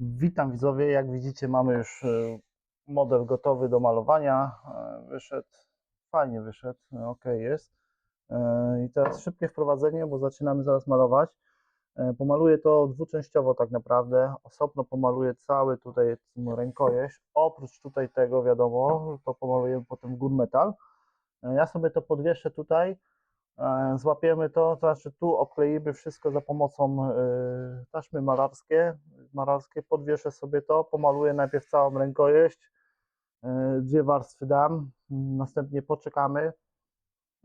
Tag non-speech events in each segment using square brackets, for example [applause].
Witam widzowie, jak widzicie mamy już e, model gotowy do malowania. E, Wyszedł, fajnie wyszedł, ok jest. E, I teraz szybkie wprowadzenie, bo zaczynamy zaraz malować. E, Pomaluję to dwuczęściowo tak naprawdę. Osobno pomaluję cały tutaj rękojeść. Oprócz tutaj tego wiadomo, to pomaluję potem gunmetal. E, Ja sobie to podwieszę tutaj. E, Złapiemy to, to znaczy tu obkleimy wszystko za pomocą e, taśmy malarskiej, malarskiej, podwieszę sobie to, pomaluję najpierw całą rękojeść, e, dwie warstwy dam, następnie poczekamy,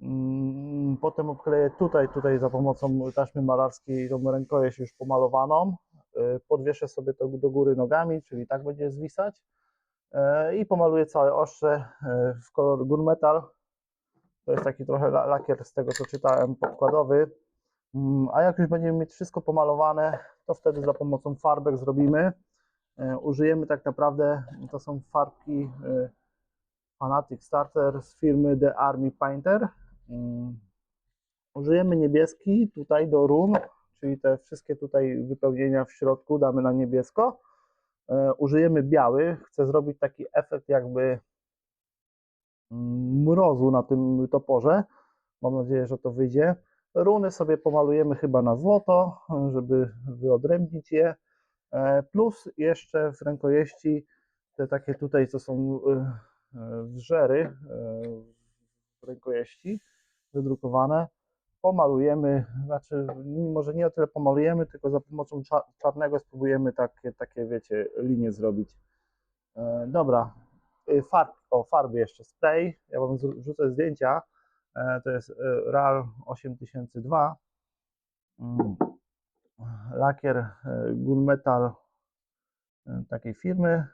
Mm, potem obkleję tutaj, tutaj za pomocą taśmy malarskiej tą rękojeść już pomalowaną, podwieszę sobie to do góry nogami, czyli tak będzie zwisać. I pomaluję całe ostrze w kolor gunmetal, to jest taki trochę la- lakier z tego co czytałem podkładowy. Mm, A jak już będziemy mieć wszystko pomalowane, to wtedy za pomocą farbek zrobimy. E, Użyjemy tak naprawdę, to są farbki e, Fanatic Starter z firmy The Army Painter. Mm, Użyjemy niebieski tutaj do run, czyli te wszystkie tutaj wypełnienia w środku damy na niebiesko. E, Użyjemy biały, chcę zrobić taki efekt jakby mrozu na tym toporze. Mam nadzieję, że to wyjdzie. Runy sobie pomalujemy chyba na złoto, żeby wyodrębnić je. E, Plus jeszcze w rękojeści te takie tutaj, co są e, wrzery e, w rękojeści wydrukowane, pomalujemy, znaczy może nie o tyle pomalujemy, tylko za pomocą cza- czarnego spróbujemy takie, takie wiecie, linie zrobić. Dobra, farb, o farby jeszcze, spray, ja wam wrzucę zdjęcia, E, to jest e, RAL 8002, Mm. lakier e, Gunmetal takiej firmy,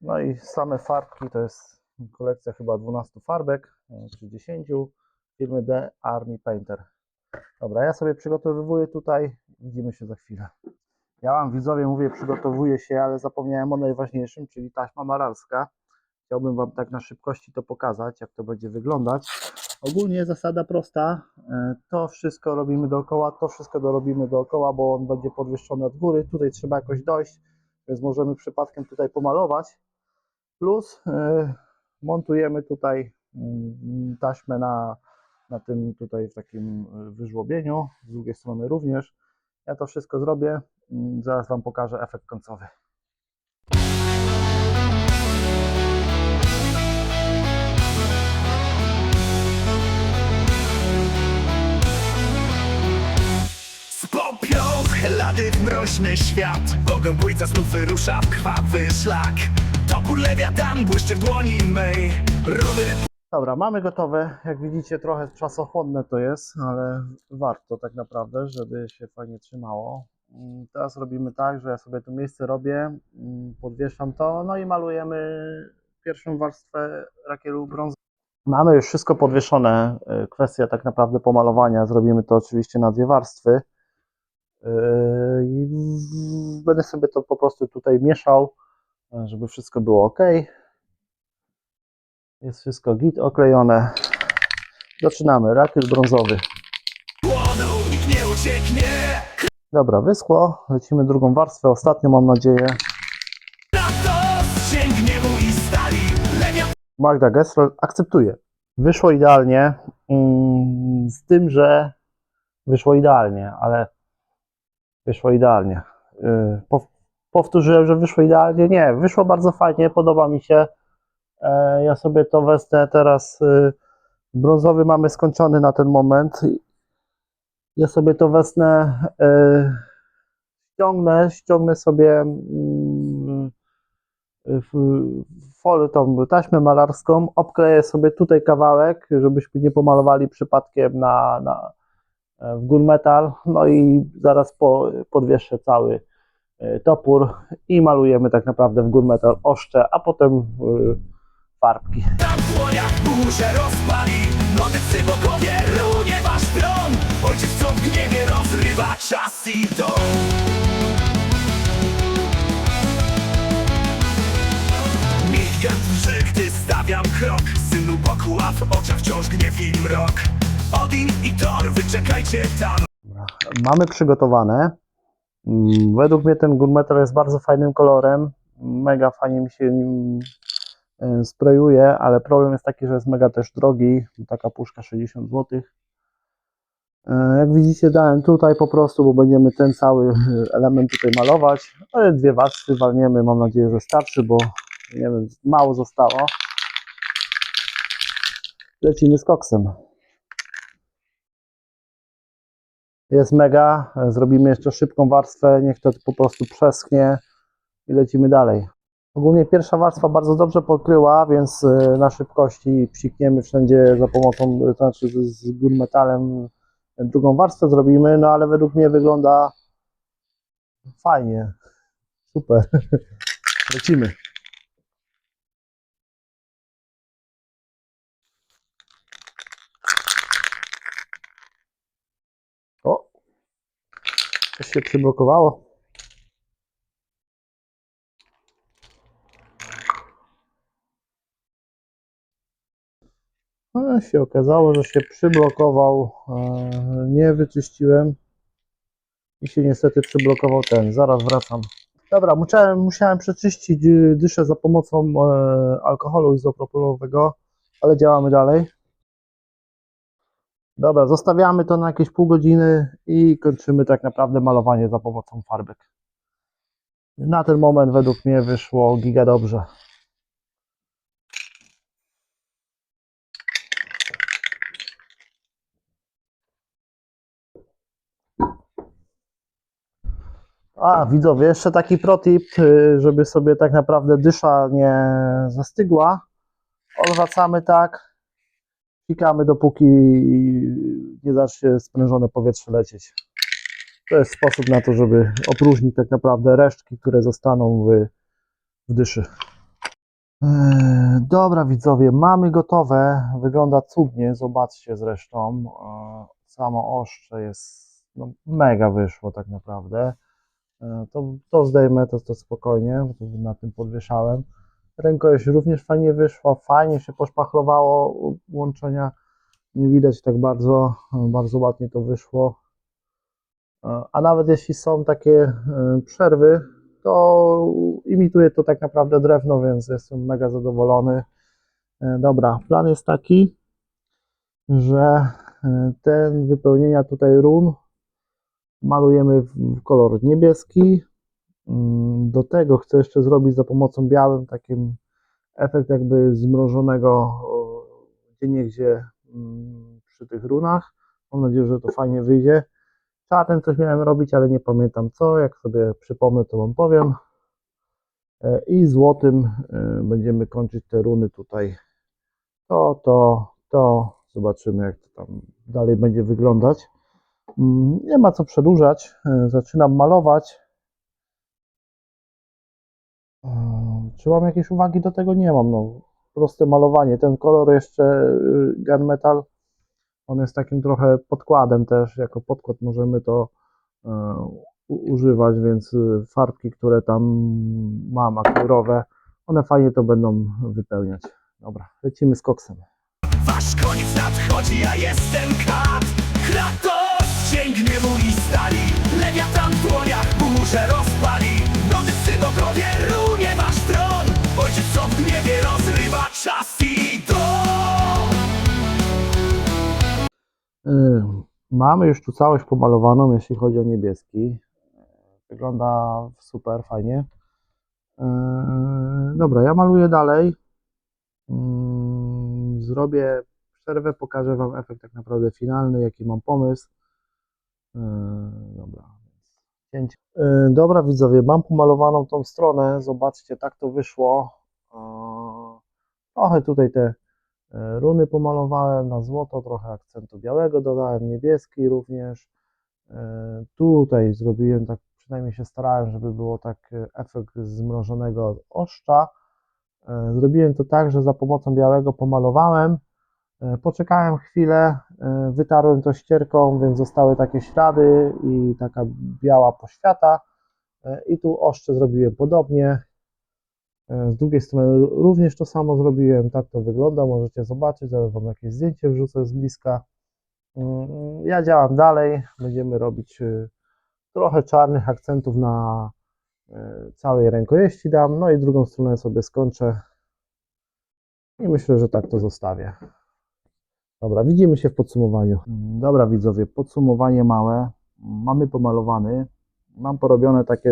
no i same farbki, to jest kolekcja chyba 12 farbek, czy 10, firmy The Army Painter. Dobra, ja sobie przygotowuję tutaj, widzimy się za chwilę. Ja wam widzowie mówię, przygotowuję się, ale zapomniałem o najważniejszym, czyli taśma malarska. Chciałbym Wam tak na szybkości to pokazać, jak to będzie wyglądać. Ogólnie zasada prosta, e, to wszystko robimy dookoła, to wszystko dorobimy dookoła, bo on będzie podwyższony od góry. Tutaj trzeba jakoś dojść, więc możemy przypadkiem tutaj pomalować. Plus e, montujemy tutaj mm, taśmę na, na tym tutaj w takim e, wyżłobieniu, z drugiej strony również. Ja to wszystko zrobię, mm, zaraz Wam pokażę efekt końcowy. Świat znów wyrusza w krwawy szlak Topór lewiatan błyszczy w dłoni mej Rudy Dobra, mamy gotowe. Jak widzicie, trochę czasochłonne to jest, ale warto tak naprawdę, żeby się fajnie trzymało. Mm, Teraz robimy tak, że ja sobie to miejsce robię, mm, podwieszam to, no i malujemy pierwszą warstwę lakieru brązowego. Mamy już wszystko podwieszone. y, Kwestia tak naprawdę pomalowania. Zrobimy to oczywiście na dwie warstwy. Yy, będę sobie to po prostu tutaj mieszał, y, żeby wszystko było ok. Jest wszystko git oklejone. Zaczynamy. Rakiel brązowy. Dobra, wyschło. Lecimy drugą warstwę, ostatnią mam nadzieję. Magda Gessler akceptuje. Wyszło idealnie. mm, Z tym, że wyszło idealnie, ale wyszło idealnie. Pow- Powtórzyłem, że wyszło idealnie. Nie, wyszło bardzo fajnie, podoba mi się. E, Ja sobie to wezmę teraz. y, Brązowy mamy skończony na ten moment. Ja sobie to wezmę, y, ściągnę, ściągnę sobie mm, folię, tą taśmę malarską, obkleję sobie tutaj kawałek, żebyśmy nie pomalowali przypadkiem na, na, w gunmetal, no i zaraz po, podwieszę cały e, topór i malujemy tak naprawdę w gunmetal oszcze, a potem y, farbki. tam dłoniach burzę rozpali runie wasz tron. Ojciec co w gniewie rozrywa czas i dom. Stawiam krok Synu w oczach wciąż gniew i mrok Odin i Thor, wyczekajcie tam. Mamy przygotowane. Mm, Według mnie ten gunmetal jest bardzo fajnym kolorem. Mega fajnie mi się nim e, sprayuje, ale problem jest taki, że jest mega też drogi. Taka puszka 60 zł. E, Jak widzicie, dałem tutaj po prostu, bo będziemy ten cały e, element tutaj malować. Ale dwie warstwy walniemy. Mam nadzieję, że starczy, bo nie wiem, mało zostało. Lecimy z koksem. Jest mega. Zrobimy jeszcze szybką warstwę. Niech to po prostu przeschnie i lecimy dalej. Ogólnie pierwsza warstwa bardzo dobrze pokryła, więc e, na szybkości psikniemy wszędzie za pomocą, e, to znaczy z, z gunmetalem drugą warstwę zrobimy, no ale według mnie wygląda fajnie. Super. [laughs] Lecimy. O! Coś się przyblokowało. No, się okazało, że się przyblokował. e, Nie wyczyściłem. I się niestety przyblokował ten. Zaraz wracam. Dobra, musiałem, musiałem przeczyścić y, dyszę za pomocą e, alkoholu izopropylowego, ale działamy dalej. Dobra, zostawiamy to na jakieś pół godziny i kończymy tak naprawdę malowanie za pomocą farbek. Na ten moment według mnie wyszło giga dobrze. A, widzowie, jeszcze taki protip, y, żeby sobie tak naprawdę dysza nie zastygła. Odwracamy tak, Pikamy dopóki nie zacznie sprężone powietrze lecieć. To jest sposób na to, żeby opróżnić tak naprawdę resztki, które zostaną w, w dyszy. Eee, Dobra widzowie, mamy gotowe. Wygląda cudnie, zobaczcie zresztą. Eee, Samo oszcze jest no, mega wyszło tak naprawdę. Eee, To, to zdejmę, to, to spokojnie, bo na tym podwieszałem. Rękojeść również fajnie wyszła, fajnie się poszpachlowało łączenia. Nie widać tak bardzo, bardzo ładnie to wyszło. A nawet jeśli są takie e, przerwy, to imituje to tak naprawdę drewno, więc jestem mega zadowolony. E, Dobra, plan jest taki, że e, ten wypełnienia tutaj run malujemy w kolor niebieski. Mm, Do tego chcę jeszcze zrobić za pomocą białym takim efekt jakby zmrożonego gdzie niegdzie mm, przy tych runach. Mam nadzieję, że to fajnie wyjdzie. Czarnym coś miałem robić, ale nie pamiętam co. Jak sobie przypomnę, to wam powiem. E, I złotym e, będziemy kończyć te runy tutaj. To, to, to. Zobaczymy, jak to tam dalej będzie wyglądać. Mm, Nie ma co przedłużać. E, Zaczynam malować. Eee, Czy mam jakieś uwagi do tego? Nie mam. No, proste malowanie. Ten kolor jeszcze y, gunmetal, on jest takim trochę podkładem też. Jako podkład możemy to e, używać, więc y, farbki, które tam mam akrylowe, one fajnie to będą wypełniać. Dobra, lecimy z koksem. Wasz koniec nadchodzi, ja jestem kat Kratos, gniewu i stali w dłoniach rozpali synogrowie runie Ojciec co w gniewie rozrywa czas i Mamy już tu całość pomalowaną, jeśli chodzi o niebieski. Wygląda super, fajnie. Dobra, ja maluję dalej. Zrobię przerwę, pokażę Wam efekt tak naprawdę finalny, jaki mam pomysł. Dobra. Y, Dobra, widzowie, mam pomalowaną tą stronę. Zobaczcie, tak to wyszło. Trochę tutaj te E, Runy pomalowałem na złoto, trochę akcentu białego dodałem, niebieski również. E, Tutaj zrobiłem tak, przynajmniej się starałem, żeby było tak e, efekt zmrożonego oszcza. Zrobiłem to tak, że za pomocą białego pomalowałem. Poczekałem chwilę, wytarłem to ścierką, więc zostały takie ślady i taka biała poświata. I tu oszcze zrobiłem podobnie. E, Z drugiej strony również to samo zrobiłem, tak to wygląda, możecie zobaczyć, zaraz Wam jakieś zdjęcie wrzucę z bliska. Mm, Ja działam dalej, będziemy robić y, trochę czarnych akcentów na e, całej rękojeści dam, no i drugą stronę sobie skończę i myślę, że tak to zostawię. Dobra, widzimy się w podsumowaniu. Dobra widzowie, podsumowanie małe. Mamy pomalowany. Mam porobione takie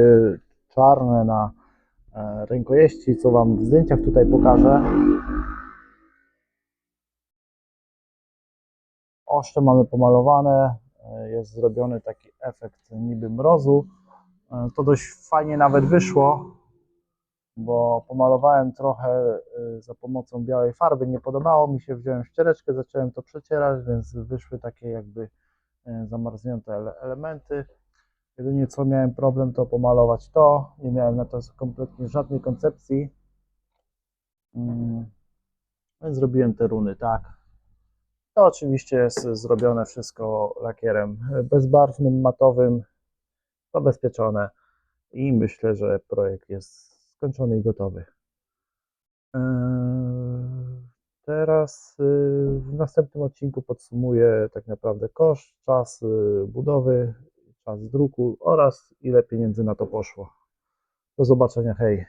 czarne na rękojeści, co Wam w zdjęciach tutaj pokażę. Oszcze mamy pomalowane, e, jest zrobiony taki efekt niby mrozu. E, To dość fajnie nawet wyszło, bo pomalowałem trochę e, za pomocą białej farby. Nie podobało mi się, wziąłem ściereczkę, zacząłem to przecierać, więc wyszły takie jakby e, zamarznięte ele- elementy. Jedynie co miałem problem to pomalować to. Nie miałem na to kompletnie żadnej koncepcji. Mm. Więc zrobiłem te runy tak. To oczywiście jest zrobione wszystko lakierem bezbarwnym, matowym, zabezpieczone i myślę, że projekt jest skończony i gotowy. Eee, Teraz y, w następnym odcinku podsumuję tak naprawdę koszt, czas y, budowy, czas druku oraz ile pieniędzy na to poszło. Do zobaczenia, hej!